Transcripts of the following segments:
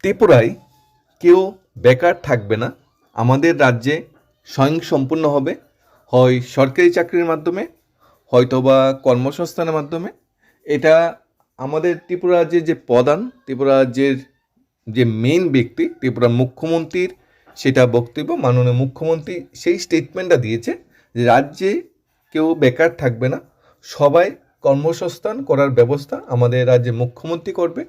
ত্রিপুরায় কেউ বেকার থাকবে না। আমাদের রাজ্যে স্বয়ংসম্পূর্ণ হবে। হয় সরকারি চাকরির মাধ্যমে, হয়তোবা কর্মসংস্থানের মাধ্যমে। এটা আমাদের ত্রিপুরা রাজ্যের যে প্রধান, ত্রিপুরা রাজ্যের যে মেইন ব্যক্তি, ত্রিপুরার মুখ্যমন্ত্রীর সেটা বক্তব্য, মাননীয় মুখ্যমন্ত্রী সেই স্টেটমেন্টটা দিয়েছে যে রাজ্যে কেউ বেকার থাকবে না। সবাই কর্মসংস্থান করার ব্যবস্থা আমাদের রাজ্যে মুখ্যমন্ত্রী করবে।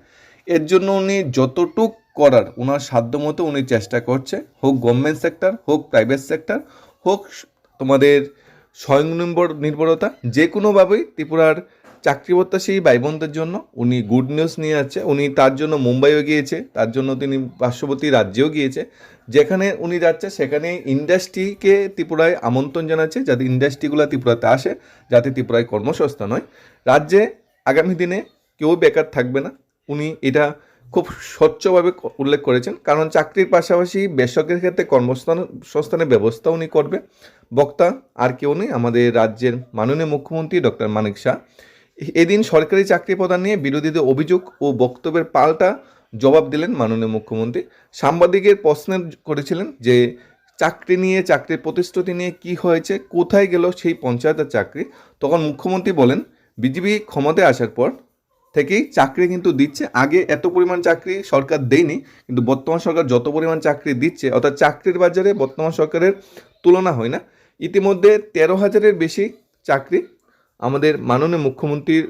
এর জন্য উনি যতটুক করার ওনার সাধ্যমতো উনি চেষ্টা করছে, হোক গভর্নমেন্ট সেক্টর হোক প্রাইভেট সেক্টর হোক তোমাদের স্বয়ংনির্ভর নির্ভরতা, যে কোনোভাবেই ত্রিপুরার চাকরি প্রত্যাশী ভাই বোনদের জন্য উনি গুড নিউজ নিয়ে যাচ্ছে। উনি তার জন্য মুম্বাইও গিয়েছে, তার জন্য তিনি পার্শ্ববর্তী রাজ্যেও গিয়েছে। যেখানে উনি যাচ্ছে, সেখানে ইন্ডাস্ট্রিকে ত্রিপুরায় আমন্ত্রণ জানাচ্ছে, যাতে ইন্ডাস্ট্রিগুলো ত্রিপুরাতে আসে, যাতে ত্রিপুরায় কর্মসংস্থান হয়। রাজ্যে আগামী দিনে কেউ বেকার থাকবে না। উনি এটা খুব স্বচ্ছভাবে উল্লেখ করেছেন। কারণ চাকরির পাশাপাশি বেসরকারি ক্ষেত্রে কর্মস্থান, সংস্থানের ব্যবস্থা উনি করবে। বক্তা আর কেউ নেই। আমাদের রাজ্যের মাননীয় মুখ্যমন্ত্রী ডক্টর মানিক শাহ। এদিন সরকারি চাকরি প্রদান নিয়ে বিরোধীদের অভিযোগ ও বক্তব্যের পাল্টা জবাব দিলেন মাননীয় মুখ্যমন্ত্রী। সাংবাদিকের প্রশ্নের করেছিলেন যে, চাকরি নিয়ে, চাকরির প্রতিশ্রুতি নিয়ে কি হয়েছে, কোথায় গেল সেই পঞ্চায়েতের চাকরি? তখন মুখ্যমন্ত্রী বলেন, বিজেপি ক্ষমতায় আসার পর থেকেই চাকরি কিন্তু দিচ্ছে। আগে এত পরিমাণ চাকরি সরকার দেয়নি, কিন্তু বর্তমান সরকার যত পরিমাণ চাকরি দিচ্ছে, অর্থাৎ চাকরির বাজারে বর্তমান সরকারের তুলনা হয় না। ইতিমধ্যে তেরো হাজারের বেশি চাকরি আমাদের মাননীয় মুখ্যমন্ত্রীর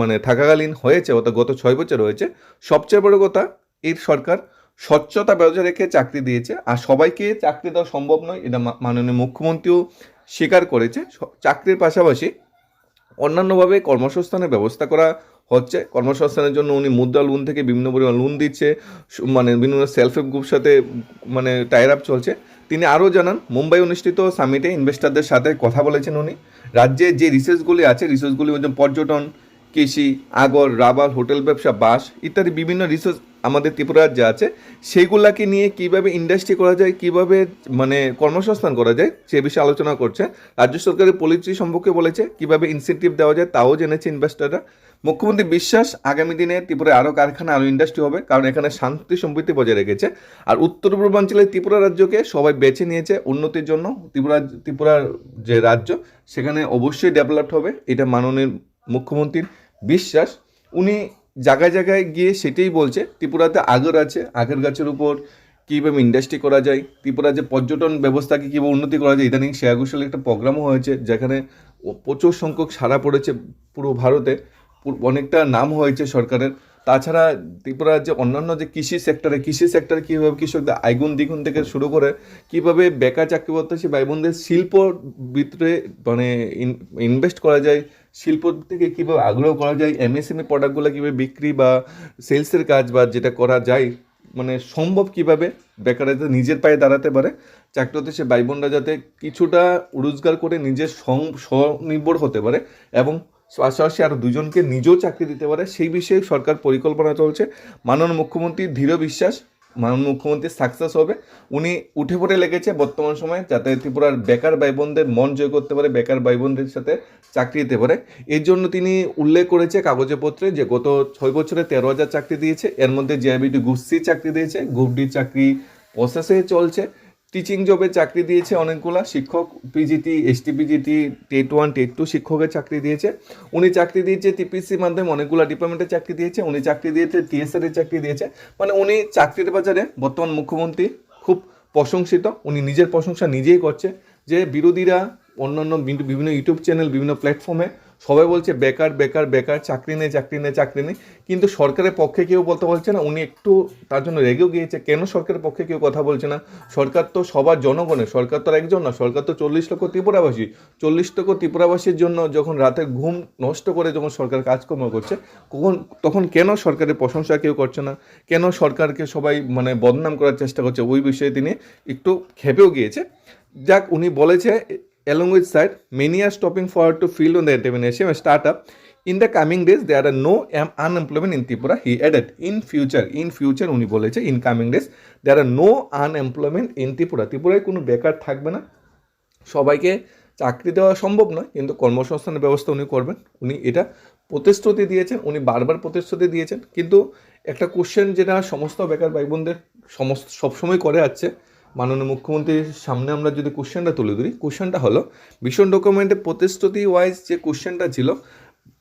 মানে থাকাকালীন হয়েছে, অর্থাৎ গত ছয় বছর হয়েছে। সবচেয়ে বড় কথা, এর সরকার স্বচ্ছতা বজায় রেখে চাকরি দিয়েছে, আর সবাইকে চাকরি দেওয়া সম্ভব নয়, এটা মাননীয় মুখ্যমন্ত্রীও স্বীকার করেছে। চাকরির পাশাপাশি অন্যান্যভাবে কর্মসংস্থানের ব্যবস্থা করা হচ্ছে কর্মসংস্থানের জন্য উনি মুদ্রা লোন থেকে বিভিন্ন পরিমাণ লোন দিচ্ছে মানে বিভিন্ন সেলফ হেল্প গ্রুপ সাথে মানে টায়ার আপ চলছে। তিনি আরও জানান, মুম্বাই অনুষ্ঠিত সামিটে ইনভেস্টারদের সাথে কথা বলেছেন উনি। রাজ্যে যে রিসোর্সগুলি আছে রিসোর্সগুলি হচ্ছে পর্যটন, কৃষি, আগর, রাবার হোটেল ব্যবসা বাস ইত্যাদি বিভিন্ন রিসোর্স আমাদের ত্রিপুরা রাজ্যে আছে, সেইগুলাকে নিয়ে কীভাবে ইন্ডাস্ট্রি করা যায়, কীভাবে মানে কর্মসংস্থান করা যায়, সে বিষয়ে আলোচনা করছে। রাজ্য সরকারের পলিসি সম্পর্কে বলেছে, কীভাবে ইনসেন্টিভ দেওয়া যায় তাও জেনেছে ইনভেস্টাররা মুখ্যমন্ত্রী বিশ্বাস আগামী দিনে ত্রিপুরায় আরও কারখানা, আরও ইন্ডাস্ট্রি হবে, কারণ এখানে শান্তি সম্প্রীতি বজায় রেখেছে। আর উত্তর পূর্বাঞ্চলের ত্রিপুরা রাজ্যকে সবাই বেছে নিয়েছে উন্নতির জন্য। ত্রিপুরা, ত্রিপুরার যে রাজ্য, সেখানে অবশ্যই ডেভেলপড হবে, এটা মাননীয় মুখ্যমন্ত্রীর বিশ্বাস। উনি জায়গায় জায়গায় গিয়ে সেটাই বলছে, ত্রিপুরাতে আগর আছে, আগের গাছের উপর কীভাবে ইন্ডাস্ট্রি করা যায়, ত্রিপুরা যে পর্যটন ব্যবস্থাকে কীভাবে উন্নতি করা যায়, ইদানিং শ্রেয়া ঘোষালের একটা প্রোগ্রামও হয়েছে, যেখানে প্রচুর সংখ্যক সারা পড়েছে পুরো ভারতে অনেকটা নাম হয়েছে সরকারের। তাছাড়া ত্রিপুরার যে অন্যান্য যে কৃষি সেক্টরে কৃষি সেক্টরে কীভাবে কৃষকদের আইগুণ দ্বিগুণ থেকে শুরু করে কীভাবে বেকার চাকরি প্রত্যাশী ভাই বোনদের শিল্প ভিতরে মানে ইনভেস্ট করা যায়, শিল্প থেকে কীভাবে আগ্রহ করা যায় এমএসএমই প্রোডাক্টগুলো কীভাবে বিক্রি বা সেলসের কাজ বা যেটা করা যায় মানে সম্ভব কীভাবে বেকাররা যাতে নিজের পায়ে দাঁড়াতে পারে চাকরিতে সে ভাই বোনরা যাতে কিছুটা রোজগার করে নিজের স্বনির্ভর হতে পারে এবং পাশাপাশি আরও দুজনকে নিজেও চাকরি দিতে পারে। সেই বিষয়ে সরকার পরিকল্পনা চলছে। মাননীয় মুখ্যমন্ত্রী দৃঢ় বিশ্বাস, মাননীয় মুখ্যমন্ত্রী সাকসেস হবে। উনি উঠে পড়ে লেগেছে বর্তমান সময়ে, যাতে ত্রিপুরার বেকার ভাই বোনদের মন জয় করতে পারে, বেকার ভাই বোনদের সাথে চাকরি দিতে পারে। এর জন্য তিনি উল্লেখ করেছে কাগজে পত্রে যে গত ছয় বছরে তেরো হাজার চাকরি দিয়েছে। এর মধ্যে জিআইবিটি গুসি চাকরি দিয়েছে। গ্রুপ ডি চাকরি প্রসেসে চলছে। টিচিং জবে চাকরি দিয়েছে অনেকগুলা শিক্ষক PGT ST PGT TET one TET two শিক্ষকের চাকরি দিয়েছে। উনি চাকরি দিয়েছে টিপিসির মাধ্যমে অনেকগুলা ডিপার্টমেন্টে চাকরি দিয়েছে, উনি চাকরি দিয়েছে টিএসআর এর চাকরি দিয়েছে। মানে উনি চাকরির বাজারে বর্তমান মুখ্যমন্ত্রী খুব প্রশংসিত, উনি নিজের প্রশংসা নিজেই করছে যে বিরোধীরা অন্যান্য বিভি- বিভিন্ন ইউটিউব চ্যানেল বিভিন্ন প্ল্যাটফর্মে সবাই বলছে বেকার বেকার বেকার, চাকরি নেই চাকরি নেই চাকরি নেই। কিন্তু সরকারের পক্ষে কেউ বলতে বলছে না, উনি একটু তার জন্য রেগেও গিয়েছে। কেন সরকারের পক্ষে কেউ কথা বলছে না? সরকার তো সবার জনগণের, সরকার তো আর একজন না, সরকার তো চল্লিশ লক্ষ ত্রিপুরাবাসী। চল্লিশ লক্ষ ত্রিপুরাবাসীর জন্য যখন রাতের ঘুম নষ্ট করে যখন সরকার কাজকর্ম করছে, কখন, তখন কেন সরকারের প্রশংসা কেউ করছে না? কেন সরকারকে সবাই মানে বদনাম করার চেষ্টা করছে? ওই বিষয়ে তিনি একটু খেপেও গিয়েছে। যাক, উনি বলেছে along with that many are stopping forward to field on the entrepreneurship and startup in the coming days there are no am- unemployment in Tripura he added in future in future উনি বলেছে in coming days there are no unemployment in Tripura ত্রিপুরায় কোনো বেকার থাকবে না সবাইকে চাকরি দেওয়া সম্ভব নয় কিন্তু কর্মসংস্থানের ব্যবস্থা উনি করবেন উনি এটা প্রতিশ্রুতি দিয়েছেন উনি বারবার প্রতিশ্রুতি দিয়েছেন কিন্তু একটা কোশ্চেন যেটা সমস্ত বেকার ভাই বোনদের সমস্ত সবসময় করে আছে মাননীয় মুখ্যমন্ত্রীর সামনে আমরা যদি কোশ্চেনটা তুলে ধরি কোশ্চেনটা হলো, ভীষণ ডকুমেন্টে প্রতিশ্রুতি ওয়াইজ যে কোশ্চেনটা ছিল,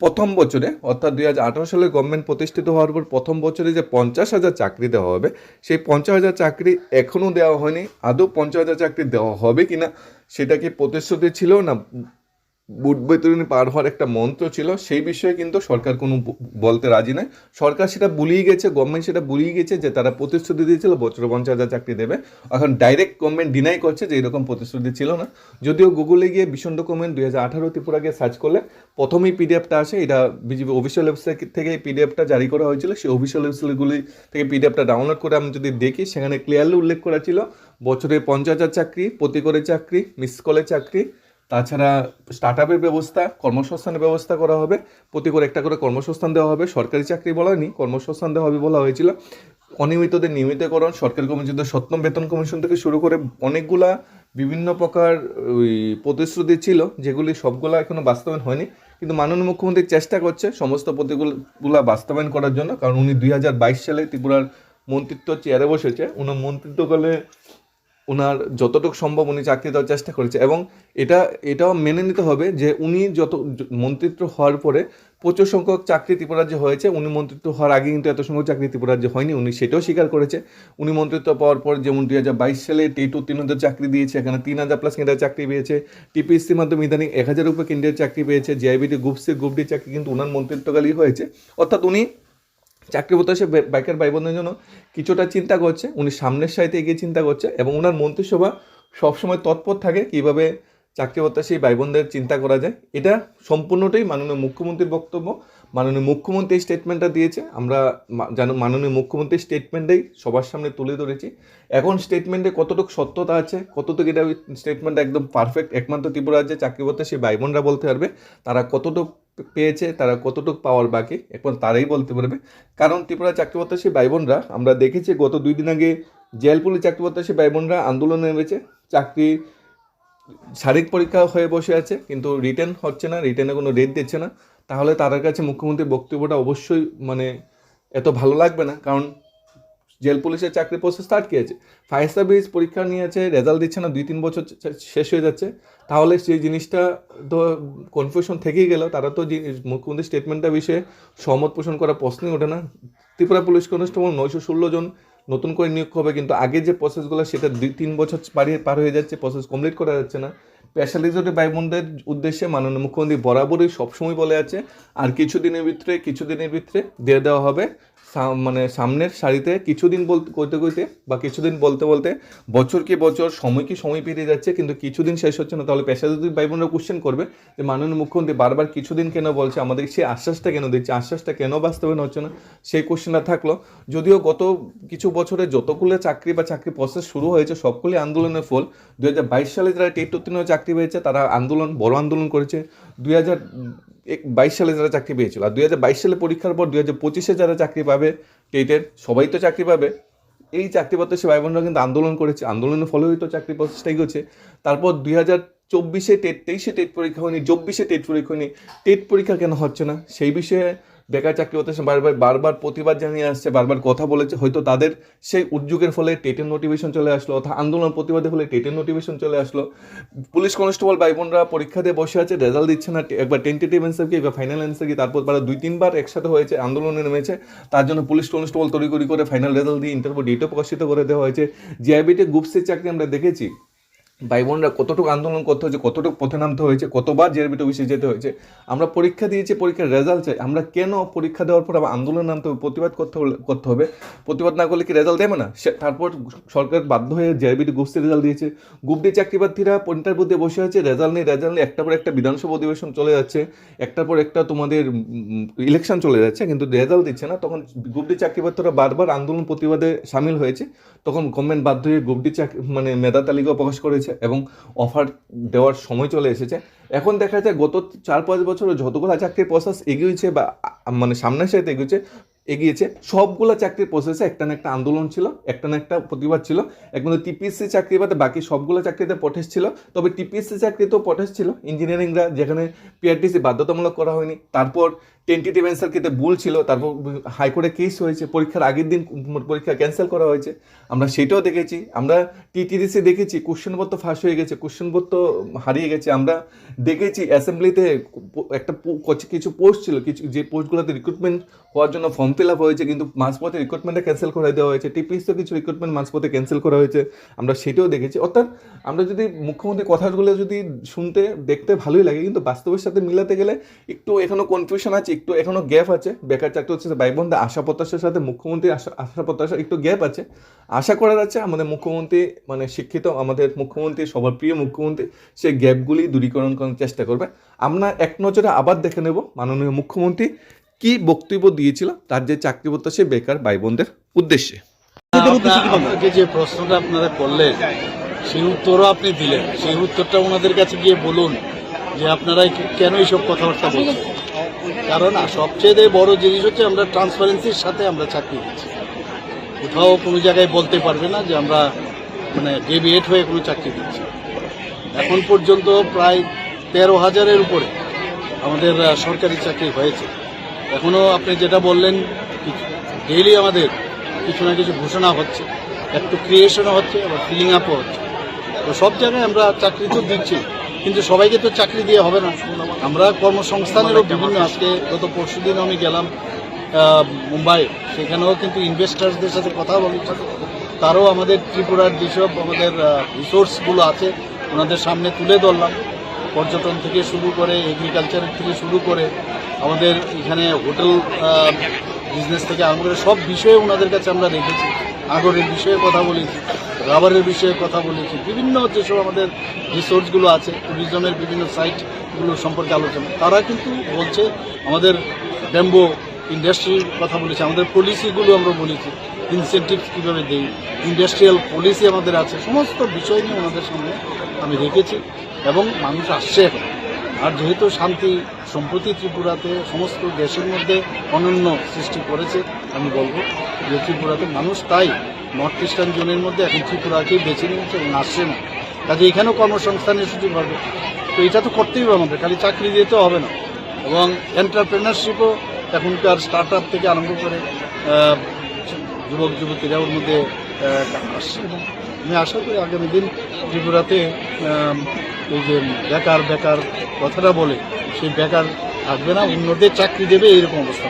প্রথম বছরে, অর্থাৎ দুই হাজার আঠারো সালে গভর্নমেন্ট প্রতিষ্ঠিত হওয়ার পর প্রথম বছরে যে পঞ্চাশ হাজার চাকরি দেওয়া হবে, সেই পঞ্চাশ হাজার চাকরি এখনও দেওয়া হয়নি। আদৌ পঞ্চাশ হাজার চাকরি দেওয়া হবে কি না সেটা কি প্রতিশ্রুতি ছিল না বুট পার হওয়ার একটা মন্ত্র ছিল, সেই বিষয়ে কিন্তু সরকার কোনো বলতে রাজি নয় সরকার সেটা ভুলিয়ে গেছে গভর্নমেন্ট সেটা ভুলিয়ে গেছে যে তারা প্রতিশ্রুতি দিয়েছিল, বছরে পঞ্চাশ হাজার চাকরি দেবে। এখন ডাইরেক্ট গভর্নমেন্ট ডিনাই করছে যে এরকম প্রতিশ্রুতি ছিল না। যদিও গুগলে গিয়ে ভীষণ ডকুমেন্ট দুই হাজার আঠারো ত্রিপুরা গিয়ে সার্চ করলে প্রথমেই পিডিএফটা আসে, এটা বিজেপি অফিসিয়াল ওয়েবসাইট থেকে পিডিএফটা জারি করা হয়েছিল। সেই অফিসিয়াল ওয়েবসাইটগুলি থেকে পিডিএফটা ডাউনলোড করে আমি যদি দেখি, সেখানে ক্লিয়ারলি উল্লেখ করা ছিল, বছরে পঞ্চাশ হাজার চাকরি প্রতি করে চাকরি মিস কলে চাকরি তাছাড়া স্টার্ট আপের ব্যবস্থা, কর্মসংস্থানের ব্যবস্থা করা হবে। প্রতি করে একটা করে কর্মসংস্থান দেওয়া হবে। সরকারি চাকরি বলা হয়নি, কর্মসংস্থান দেওয়া হবে বলা হয়েছিল। অনিয়মিতদের নিয়মিতকরণ, সরকারি কর্মচারীদের সপ্তম বেতন কমিশন থেকে শুরু করে অনেকগুলা বিভিন্ন প্রকার, ওই, প্রতিশ্রুতি ছিল, যেগুলি সবগুলা এখনও বাস্তবায়ন হয়নি। কিন্তু মাননীয় মুখ্যমন্ত্রী চেষ্টা করছে সমস্ত প্রতিগুলা বাস্তবায়ন করার জন্য। কারণ উনি দুই হাজার বাইশ সালে ত্রিপুরার মন্ত্রিত্ব চেয়ারে বসেছে। উনার মন্ত্রিত্বকালে ওনার যতটুকু সম্ভব উনি চাকরি দেওয়ার চেষ্টা করেছে। এবং এটা, এটাও মেনে নিতে হবে যে উনি যত, মন্ত্রিত্ব হওয়ার পরে প্রচুর সংখ্যক চাকরি ত্রিপুরাজ্যে হয়েছে। উনি মন্ত্রিত্ব হওয়ার আগে কিন্তু এত সংখ্যক চাকরি ত্রিপুরাজ্যে হয়নি। উনি সেটাও স্বীকার করেছে। উনি মন্ত্রিত্ব পাওয়ার পর যেমন দুই হাজার বাইশ সালে টি টু তিন হাজার চাকরি দিয়েছে, এখানে তিন হাজার প্লাস কেন্দ্রের চাকরি পেয়েছে। টিপিএসসির মাধ্যমে ইদানিং এক হাজার উপরে কেন্দ্রের চাকরি পেয়েছে। GIBT group C group D চাকরি কিন্তু ওনার মন্ত্রিত্বকালই হয়েছে। অর্থাৎ উনি চাকরি প্রত্যাশী বে- বেকার ভাই বোনদের জন্য কিছুটা চিন্তা করছে। উনি সামনের সাইতে এগিয়ে চিন্তা করছে এবং ওনার মন্ত্রিসভা সবসময় তৎপর থাকে কীভাবে চাকরি প্রত্যাশী ভাই বোনদের চিন্তা করা যায়। এটা সম্পূর্ণটাই মাননীয় মুখ্যমন্ত্রীর বক্তব্য। মাননীয় মুখ্যমন্ত্রী স্টেটমেন্টটা দিয়েছে। আমরা জানো মাননীয় মুখ্যমন্ত্রীর স্টেটমেন্টেই সবার সামনে তুলে ধরেছি। এখন স্টেটমেন্টে কতটুকু সত্যতা আছে, কতটুকু এটা স্টেটমেন্ট একদম পারফেক্ট একমাত্র ত্রিপুরা রাজ্যে চাকরি প্রত্যাশী ভাই বোনরা বলতে পারবে, তারা কতটুকু পেয়েছে, তারা কতটুকু পাওয়ার বাকি, এখন তারাই বলতে পারবে। কারণ ত্রিপুরা চাকরি প্রত্যাশী ভাই বোনরা, আমরা দেখেছি গত দুই দিন আগে জেলপুলি চাকরি প্রত্যাশী ভাই বোনরা আন্দোলনে নেমেছে। চাকরি শারীরিক পরীক্ষা হয়ে বসে আছে, কিন্তু রিটার্ন হচ্ছে না রিটার্নে কোনো রেট দিচ্ছে না। তাহলে তাদের কাছে মুখ্যমন্ত্রীর বক্তব্যটা অবশ্যই মানে এত ভালো লাগবে না, কারণ জেল পুলিশের চাকরি প্রসেস স্টার্ট আছে ফায়ার সার্ভিস পরীক্ষা নিয়েছে রেজাল্ট দিচ্ছে না দুই তিন বছর শেষ হয়ে যাচ্ছে। তাহলে সেই জিনিসটা তো কনফিউশন থেকেই গেল। তারা তো মুখ্যমন্ত্রীর স্টেটমেন্টটা বিষয়ে সহমত পোষণ করার প্রশ্নই ওঠে না। ত্রিপুরা পুলিশ কনস্টেবল নয়শো ষোলো জন নতুন করে নিয়োগ হবে, কিন্তু আগে যে প্রসেসগুলো সেটা দুই তিন বছর পারিয়ে পার হয়ে যাচ্ছে প্রসেস কমপ্লিট করা যাচ্ছে না। স্পেশালিজেড ভাই উদ্দেশ্যে মাননীয় মুখ্যমন্ত্রী বরাবরই সবসময় বলে আছে, আর কিছুদিনের ভিতরে কিছুদিনের ভিতরে দিয়ে দেওয়া হবে। মানে সামনের সারিতে কিছুদিন বলতে কইতে কইতে বা কিছুদিন বলতে বলতে বছর কি বছর, সময় কি সময় পেরিয়ে যাচ্ছে, কিন্তু কিছুদিন শেষ হচ্ছে না। তাহলে পেশাজীবী ভাই বোনরা কোশ্চেন করবে যে, মাননীয় মুখ্যমন্ত্রী বারবার কিছুদিন কেন বলছে? আমাদের সেই আশ্বাসটা কেন দিচ্ছে? আশ্বাসটা কেন বাস্তবায়ন হচ্ছে না? সেই কোশ্চেনটা থাকল। যদিও গত কিছু বছরে যতগুলো চাকরি বা চাকরি প্রসেস শুরু হয়েছে, সবগুলি আন্দোলনের ফল। দু হাজার বাইশ সালে যারা টেট উত্তীর্ণ চাকরি পেয়েছে, তারা আন্দোলন, বড় আন্দোলন করেছে। দুই হাজার বাইশ সালে যারা চাকরি পেয়েছিল, আর দুই হাজার বাইশ সালে পরীক্ষার পর দুই হাজার পঁচিশে যারা চাকরি পাবে, টেটের, সবাই তো চাকরি পাবে। এই চাকরি প্রত্যাশী ভাই বোনরা কিন্তু আন্দোলন করেছে। আন্দোলনের ফলেই তো চাকরি প্রচেষ্টা এগোচ্ছে। তারপর দুই হাজার চব্বিশে টেট, তেইশে টেট পরীক্ষা হয়নি, চব্বিশে টেট পরীক্ষা হয়নি। টেট পরীক্ষা কেন হচ্ছে না? সেই বিষয়ে বেকার চাকরি প্রত্যাশী বারবার বারবার প্রতিবাদ জানিয়ে আসছে, বারবার কথা বলেছে, হয়তো তাদের সেই উদ্যোগের ফলে টেটের নোটিফিকেশন চলে আসলো অর্থাৎ আন্দোলন প্রতিবাদের ফলে টেটের নোটিফিকেশন চলে আসলো। পুলিশ কনস্টেবল ভাই বোনরা পরীক্ষা দিয়ে বসে আছে রেজাল্ট দিচ্ছে না, একবার টেন্টেটিভ অ্যান্সার কি এবার ফাইনাল অ্যান্সার কি, তারপর তারা দুই, তিনবার একসাথে হয়েছে, আন্দোলনে নেমেছে। তার জন্য পুলিশ কনস্টেবল তড়িঘড়ি করে ফাইনাল রেজাল্ট দিয়ে ইন্টারভিউ ডেটও প্রকাশিত করে দেওয়া হয়েছে। জিআইবিতে গ্রুপসের চাকরি আমরা দেখেছি। ভাই বোনরা কতটুকু আন্দোলন করতে হয়েছে, কতটুকু পথে নামতে হয়েছে, কতবার জেরবিতে অফিসে যেতে হয়েছে, আমরা পরীক্ষা দিয়েছি, পরীক্ষার রেজাল্ট চাই, আমরা কেন পরীক্ষা দেওয়ার পর আবার আন্দোলন নামতে হবে, প্রতিবাদ করতে করতে হবে? প্রতিবাদ না করলে কি রেজাল্ট দেবে না? তারপর সরকার বাধ্য হয়ে জেরবিতে গুপসি রেজাল্ট দিয়েছে। গ্রুপ ডি চাকরি প্রার্থীরা ইন্টারভিউ দিয়ে বসে আছে রেজাল্ট নেই রেজাল্ট নেই একটা পর একটা বিধানসভা অধিবেশন চলে যাচ্ছে, একটার পর একটা তোমাদের ইলেকশন চলে যাচ্ছে, কিন্তু রেজাল্ট দিচ্ছে না। তখন গ্রুপ ডি চাকরি প্রার্থীরা বারবার আন্দোলন প্রতিবাদে সামিল হয়েছে। তখন গভর্নমেন্ট বাধ্য হয়ে গ্রুপ ডি চাকরি মানে মেধা তালিকা প্রকাশ করেছে। এবং অফার দেওয়ার সময় চলে এসেছে। এখন দেখা যায় গত চার পাঁচ বছরে যতগুলো চাকরির প্রসেস এগিয়েছে বা মানে সামনের সাথে এগিয়েছে এগিয়েছে, সবগুলো চাকরির প্রসেসে একটা না একটা আন্দোলন ছিল, একটা না একটা প্রতিবাদ ছিল। একমাত্র টিপিএসসি চাকরি বাদে বাকি সবগুলো চাকরিতে প্রটেস্ট ছিল। তবে টিপিএসসি চাকরিতেও প্রটেস্ট ছিল। ইঞ্জিনিয়ারিংরা যেখানে পিআরটিসি বাধ্যতামূলক করা হয়নি, তারপর টেন্টেটিভ অ্যান্সার কেটে ভুল ছিল, তারপর হাইকোর্টে কেস হয়েছে, পরীক্ষার আগের দিন পরীক্ষা ক্যান্সেল করা হয়েছে। আমরা সেটাও দেখেছি, আমরা টিটিডিসি দেখেছি কোশ্চেন বোর্ড তো ফাঁস হয়ে গেছে কোশ্চেন বোর্ড তো হারিয়ে গেছে, আমরা দেখেছি অ্যাসেম্বলিতে একটা কিছু পোস্ট ছিল, কিছু যে পোস্টগুলোতে রিক্রুটমেন্ট হওয়ার জন্য ফর্ম ফিল আপ হয়েছে, কিন্তু মাঝপথে রিক্রুটমেন্টটা ক্যান্সেল করে দেওয়া হয়েছে টিপিএসও কিছু রিক্রুটমেন্ট মাঝপথে ক্যান্সেল করা হয়েছে, আমরা সেটাও দেখেছি। অর্থাৎ আমরা যদি মুখ্যমন্ত্রীর কথাগুলো যদি শুনতে, দেখতে ভালোই লাগে, কিন্তু বাস্তবের সাথে মিলাতে গেলে একটু এখনও কনফিউশন আছে একটু এখনও গ্যাপ আছে। বেকার চাকরি হচ্ছে ভাই বোনদের আশা প্রত্যাশার সাথে মুখ্যমন্ত্রীর আশা আশা প্রত্যাশা একটু গ্যাপ আছে। আশা করা যাচ্ছে আমাদের মুখ্যমন্ত্রী মানে শিক্ষিত আমাদের মুখ্যমন্ত্রী, সবার প্রিয় মুখ্যমন্ত্রী সেই গ্যাপগুলি দূরীকরণ করার চেষ্টা করবে। আমরা এক নজরে আবার দেখে নেব মাননীয় মুখ্যমন্ত্রী কি বক্তব্য দিয়েছিল, তার যে চাকরি প্রত্যাশী বেকার ভাই বোনদের উদ্দেশ্যে যে প্রশ্নটা আপনারা করলেন, সেই উত্তরও আপনি দিলেন। সেই উত্তরটা ওনাদের কাছে গিয়ে বলুন যে আপনারা কেন এইসব কথাবার্তা বলছেন? কারণ সবচেয়ে বড় জিনিস হচ্ছে আমরা ট্রান্সপারেন্সির সাথে আমরা চাকরি দিচ্ছি কোথাও কোনো জায়গায় বলতে পারবে না যে আমরা মানে ডেভিয়েট হয়ে কোনো চাকরি দিচ্ছি এখন পর্যন্ত প্রায় তেরো হাজারের উপরে আমাদের সরকারি চাকরি হয়েছে। এখনও আপনি যেটা বললেন ডেইলি আমাদের কিছু না কিছু ঘোষণা হচ্ছে। একটু ক্রিয়েশনও হচ্ছে, আবার ফিলিং আপও হচ্ছে। তো সব জায়গায় আমরা চাকরি তো দিচ্ছি। কিন্তু সবাইকে তো চাকরি দিয়ে হবে না। আমরা কর্মসংস্থানেরও বিভিন্ন আজকে, গত পরশু দিন আমি গেলাম মুম্বাই। সেখানেও কিন্তু ইনভেস্টার্সদের সাথে কথা বলেছি তারও আমাদের ত্রিপুরার যেসব আমাদের রিসোর্সগুলো আছে, ওনাদের সামনে তুলে ধরলাম। পর্যটন থেকে শুরু করে এগ্রিকালচার থেকে শুরু করে, আমাদের এখানে হোটেল বিজনেস থেকে আরম্ভ করে, সব বিষয়ে ওনাদের কাছে আমরা রেখেছি। আগরের বিষয়ে কথা বলেছি। রাবারের বিষয়ে কথা বলেছি। বিভিন্ন যেসব আমাদের রিসোর্সগুলো আছে ট্যুরিজমের বিভিন্ন সাইটগুলো সম্পর্কে আলোচনা, তারা কিন্তু বলছে, আমাদের ব্যাম্বো ইন্ডাস্ট্রির কথা বলেছি, আমাদের পলিসিগুলো আমরা বলেছি ইনসেন্টিভ কীভাবে দেই ইন্ডাস্ট্রিয়াল পলিসি আমাদের আছে, সমস্ত বিষয় নিয়ে আমাদের সামনে আমি রেখেছি, এবং মানুষ আসছে এখন। আর যেহেতু শান্তি, সম্প্রতি ত্রিপুরাতে সমস্ত দেশের মধ্যে অনন্য সৃষ্টি করেছে, আমি বলব যে ত্রিপুরাতে মানুষ তাই নর্থ ইস্টার্ন জোনের মধ্যে এখন ত্রিপুরাকেই বেছে নিয়েছে এবং আসছে না। কাজে এখানেও কর্মসংস্থানের সুযোগ হবে। তো এটা তো করতেই হবে আমাদের, খালি চাকরি দিতে হবে না। এবং এন্টারপ্রেনারশিপও এখনকার স্টার্ট আপ থেকে আরম্ভ করে যুবক, যুবতীরা ওর মধ্যে আসছে আমি আশা করি আগামী দিন ত্রিপুরাতে এই যে বেকার বেকার কথাটা বলে, সেই বেকার থাকবে না, অন্যদের চাকরি দেবে, এইরকম অবস্থা।